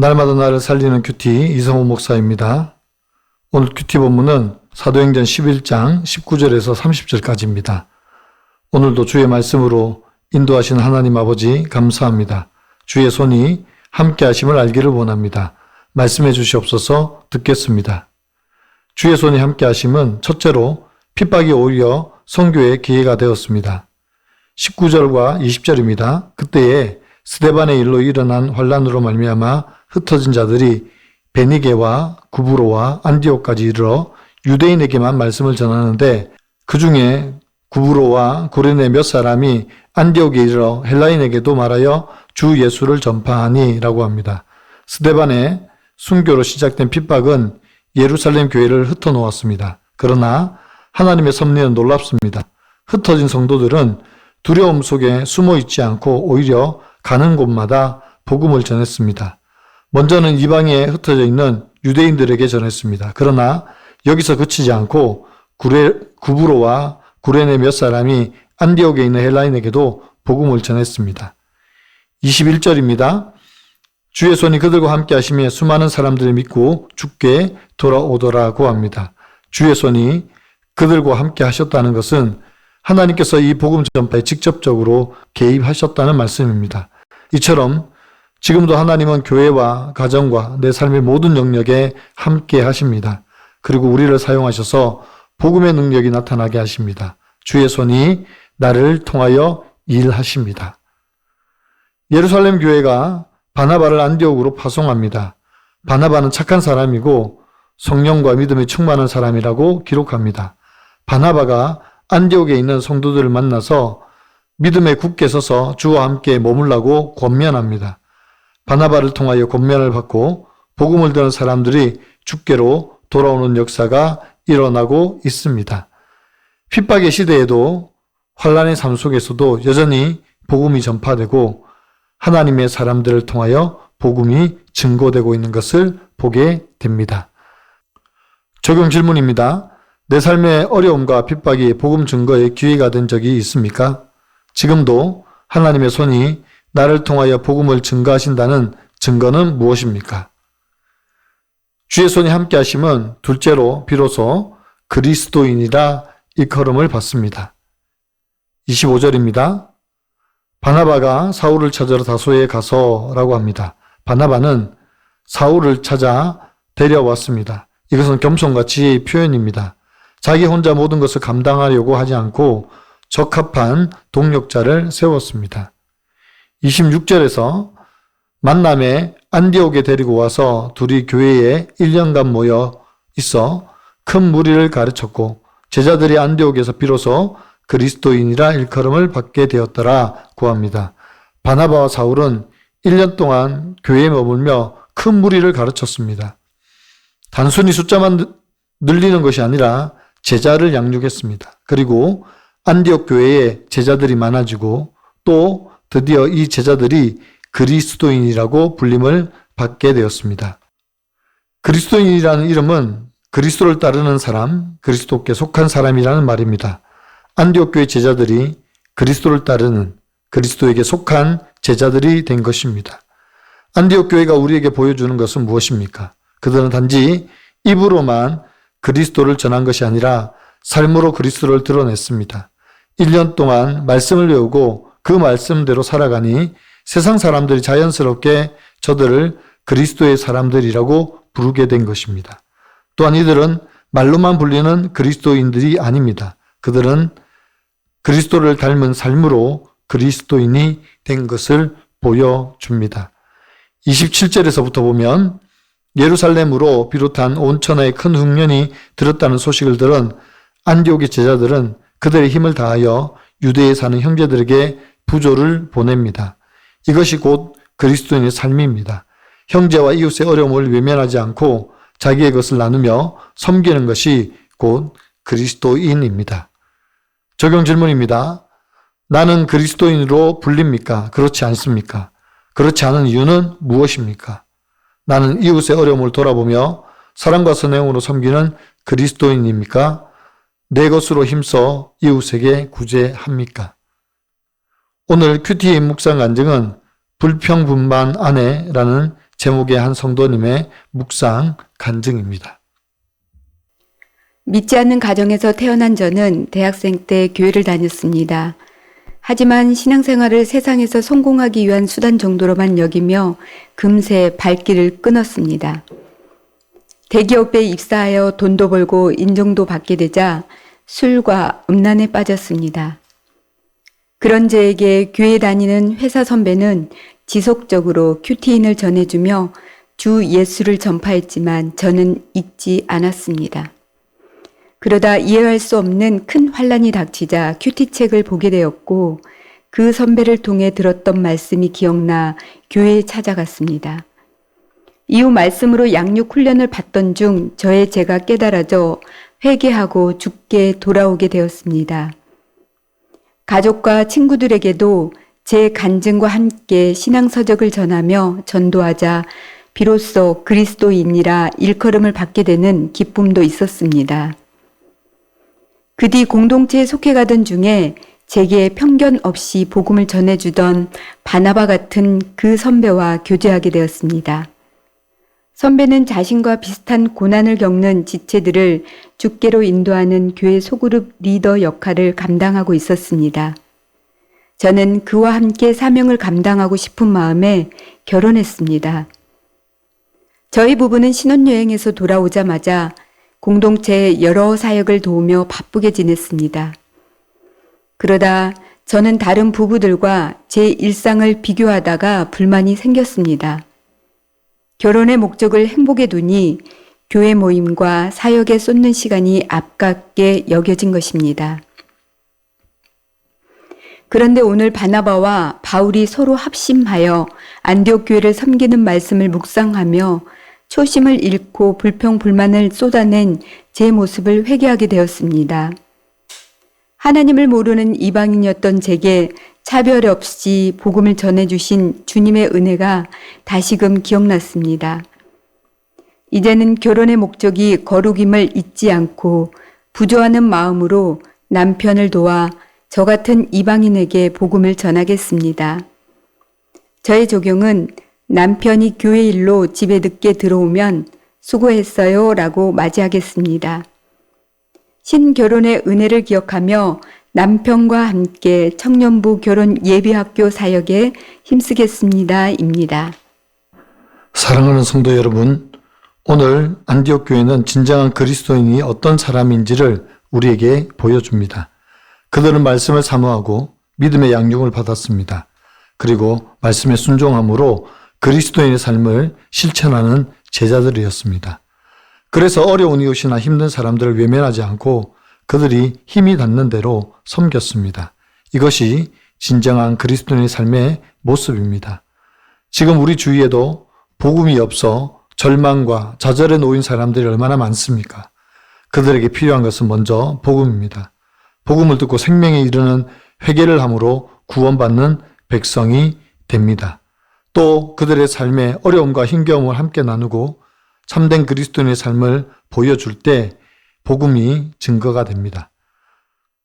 날마다 나를 살리는 큐티 이성호 목사입니다. 오늘 큐티 본문은 사도행전 11장 19절에서 30절까지입니다. 오늘도 주의 말씀으로 인도하신 하나님 아버지 감사합니다. 주의 손이 함께 하심을 알기를 원합니다. 말씀해 주시옵소서 듣겠습니다. 주의 손이 함께 하심은 첫째로 핍박이 오히려 성교의 기회가 되었습니다. 19절과 20절입니다. 그때에 스데반의 일로 일어난 환란으로 말미암아 흩어진 자들이 베니게와 구브로와 안디오까지 이르러 유대인에게만 말씀을 전하는데 그 중에 구브로와 고레네 몇 사람이 안디옥에 이르러 헬라인에게도 말하여 주 예수를 전파하니라고 합니다. 스데반의 순교로 시작된 핍박은 예루살렘 교회를 흩어놓았습니다. 그러나 하나님의 섭리는 놀랍습니다. 흩어진 성도들은 두려움 속에 숨어 있지 않고 오히려 가는 곳마다 복음을 전했습니다. 먼저는 이방에 흩어져 있는 유대인들에게 전했습니다. 그러나 여기서 그치지 않고 구레, 구브로와 구레네 몇 사람이 안디옥에 있는 헬라인에게도 복음을 전했습니다. 21절입니다. 주의 손이 그들과 함께 하시며 수많은 사람들이 믿고 죽게 돌아오더라고 합니다. 주의 손이 그들과 함께 하셨다는 것은 하나님께서 이 복음 전파에 직접적으로 개입하셨다는 말씀입니다. 이처럼 지금도 하나님은 교회와 가정과 내 삶의 모든 영역에 함께 하십니다. 그리고 우리를 사용하셔서 복음의 능력이 나타나게 하십니다. 주의 손이 나를 통하여 일하십니다. 예루살렘 교회가 바나바를 안디옥으로 파송합니다. 바나바는 착한 사람이고 성령과 믿음이 충만한 사람이라고 기록합니다. 바나바가 안디옥에 있는 성도들을 만나서 믿음에 굳게 서서 주와 함께 머물라고 권면합니다. 바나바를 통하여 권면을 받고 복음을 듣는 사람들이 주께로 돌아오는 역사가 일어나고 있습니다. 핍박의 시대에도 환란의 삶 속에서도 여전히 복음이 전파되고 하나님의 사람들을 통하여 복음이 증거되고 있는 것을 보게 됩니다. 적용 질문입니다. 내 삶의 어려움과 핍박이 복음 증거의 기회가 된 적이 있습니까? 지금도 하나님의 손이 나를 통하여 복음을 증거하신다는 증거는 무엇입니까? 주의 손이 함께 하심은 둘째로 비로소 그리스도인이라 일컬음을 받습니다. 25절입니다. 바나바가 사울을 찾으러 다소에 가서라고 합니다. 바나바는 사울을 찾아 데려왔습니다. 이것은 겸손과 지혜의 표현입니다. 자기 혼자 모든 것을 감당하려고 하지 않고 적합한 동력자를 세웠습니다. 26절에서 만남에 안디옥에 데리고 와서 둘이 교회에 1년간 모여 있어 큰 무리를 가르쳤고 제자들이 안디옥에서 비로소 그리스도인이라 일컬음을 받게 되었더라 구합니다. 바나바와 사울은 1년 동안 교회에 머물며 큰 무리를 가르쳤습니다. 단순히 숫자만 늘리는 것이 아니라 제자를 양육했습니다. 그리고 안디옥 교회에 제자들이 많아지고 또 드디어 이 제자들이 그리스도인이라고 불림을 받게 되었습니다. 그리스도인이라는 이름은 그리스도를 따르는 사람, 그리스도께 속한 사람이라는 말입니다. 안디옥 교회 제자들이 그리스도를 따르는 그리스도에게 속한 제자들이 된 것입니다. 안디옥 교회가 우리에게 보여주는 것은 무엇입니까? 그들은 단지 입으로만 그리스도를 전한 것이 아니라 삶으로 그리스도를 드러냈습니다. 1년 동안 말씀을 외우고 그 말씀대로 살아가니 세상 사람들이 자연스럽게 저들을 그리스도의 사람들이라고 부르게 된 것입니다. 또한 이들은 말로만 불리는 그리스도인들이 아닙니다. 그들은 그리스도를 닮은 삶으로 그리스도인이 된 것을 보여줍니다. 27절에서부터 보면 예루살렘으로 비롯한 온 천하에 큰 흉년이 들었다는 소식을 들은 안디옥의 제자들은 그들의 힘을 다하여 유대에 사는 형제들에게 부조를 보냅니다. 이것이 곧 그리스도인의 삶입니다. 형제와 이웃의 어려움을 외면하지 않고 자기의 것을 나누며 섬기는 것이 곧 그리스도인입니다. 적용 질문입니다. 나는 그리스도인으로 불립니까? 그렇지 않습니까? 그렇지 않은 이유는 무엇입니까? 나는 이웃의 어려움을 돌아보며 사랑과 선행으로 섬기는 그리스도인입니까? 내 것으로 힘써 이웃에게 구제합니까? 오늘 큐티의 묵상 간증은 불평분만 아내라는 제목의 한 성도님의 묵상 간증입니다. 믿지 않는 가정에서 태어난 저는 대학생 때 교회를 다녔습니다. 하지만 신앙생활을 세상에서 성공하기 위한 수단 정도로만 여기며 금세 발길을 끊었습니다. 대기업에 입사하여 돈도 벌고 인정도 받게 되자 술과 음란에 빠졌습니다. 그런 저에게 교회 다니는 회사 선배는 지속적으로 큐티인을 전해주며 주 예수를 전파했지만 저는 잊지 않았습니다. 그러다 이해할 수 없는 큰 환란이 닥치자 큐티책을 보게 되었고 그 선배를 통해 들었던 말씀이 기억나 교회에 찾아갔습니다. 이후 말씀으로 양육 훈련을 받던 중 저의 제가 깨달아져 회개하고 죽게 돌아오게 되었습니다. 가족과 친구들에게도 제 간증과 함께 신앙서적을 전하며 전도하자 비로소 그리스도인이라 일컬음을 받게 되는 기쁨도 있었습니다. 그 뒤 공동체에 속해 가던 중에 제게 편견 없이 복음을 전해주던 바나바 같은 그 선배와 교제하게 되었습니다. 선배는 자신과 비슷한 고난을 겪는 지체들을 주께로 인도하는 교회 소그룹 리더 역할을 감당하고 있었습니다. 저는 그와 함께 사명을 감당하고 싶은 마음에 결혼했습니다. 저희 부부는 신혼여행에서 돌아오자마자 공동체의 여러 사역을 도우며 바쁘게 지냈습니다. 그러다 저는 다른 부부들과 제 일상을 비교하다가 불만이 생겼습니다. 결혼의 목적을 행복에 두니 교회 모임과 사역에 쏟는 시간이 아깝게 여겨진 것입니다. 그런데 오늘 바나바와 바울이 서로 합심하여 안디옥 교회를 섬기는 말씀을 묵상하며 초심을 잃고 불평 불만을 쏟아낸 제 모습을 회개하게 되었습니다. 하나님을 모르는 이방인이었던 제게 차별 없이 복음을 전해주신 주님의 은혜가 다시금 기억났습니다. 이제는 결혼의 목적이 거룩임을 잊지 않고 부조하는 마음으로 남편을 도와 저 같은 이방인에게 복음을 전하겠습니다. 저의 적용은 남편이 교회 일로 집에 늦게 들어오면 수고했어요 라고 맞이하겠습니다. 신결혼의 은혜를 기억하며 남편과 함께 청년부 결혼 예비학교 사역에 힘쓰겠습니다. 입니다. 사랑하는 성도 여러분, 오늘 안디옥 교회는 진정한 그리스도인이 어떤 사람인지를 우리에게 보여줍니다. 그들은 말씀을 사모하고 믿음의 양육을 받았습니다. 그리고 말씀에 순종함으로 그리스도인의 삶을 실천하는 제자들이었습니다. 그래서 어려운 이웃이나 힘든 사람들을 외면하지 않고 그들이 힘이 닿는 대로 섬겼습니다. 이것이 진정한 그리스도인의 삶의 모습입니다. 지금 우리 주위에도 복음이 없어 절망과 좌절에 놓인 사람들이 얼마나 많습니까? 그들에게 필요한 것은 먼저 복음입니다. 복음을 듣고 생명에 이르는 회개를 함으로 구원받는 백성이 됩니다. 또 그들의 삶에 어려움과 힘겨움을 함께 나누고 참된 그리스도인의 삶을 보여줄 때 복음이 증거가 됩니다.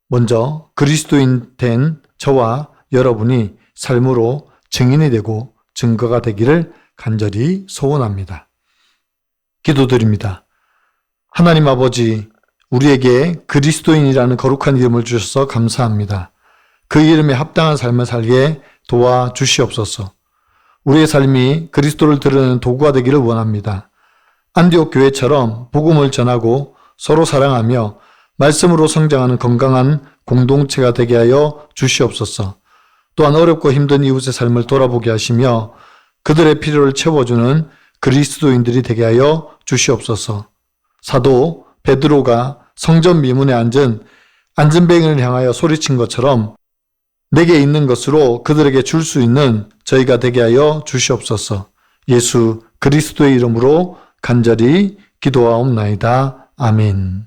먼저 그리스도인 된 저와 여러분이 삶으로 증인이 되고 증거가 되기를 간절히 소원합니다. 기도드립니다. 하나님 아버지, 우리에게 그리스도인이라는 거룩한 이름을 주셔서 감사합니다. 그 이름에 합당한 삶을 살게 도와 주시옵소서. 우리의 삶이 그리스도를 드러내는 도구가 되기를 원합니다. 안디옥 교회처럼 복음을 전하고 서로 사랑하며 말씀으로 성장하는 건강한 공동체가 되게 하여 주시옵소서. 또한 어렵고 힘든 이웃의 삶을 돌아보게 하시며 그들의 필요를 채워주는 그리스도인들이 되게 하여 주시옵소서. 사도 베드로가 성전 미문에 앉은 안전뱅이를 향하여 소리친 것처럼 내게 있는 것으로 그들에게 줄 수 있는 저희가 되게 하여 주시옵소서. 예수 그리스도의 이름으로 간절히 기도하옵나이다. 아멘.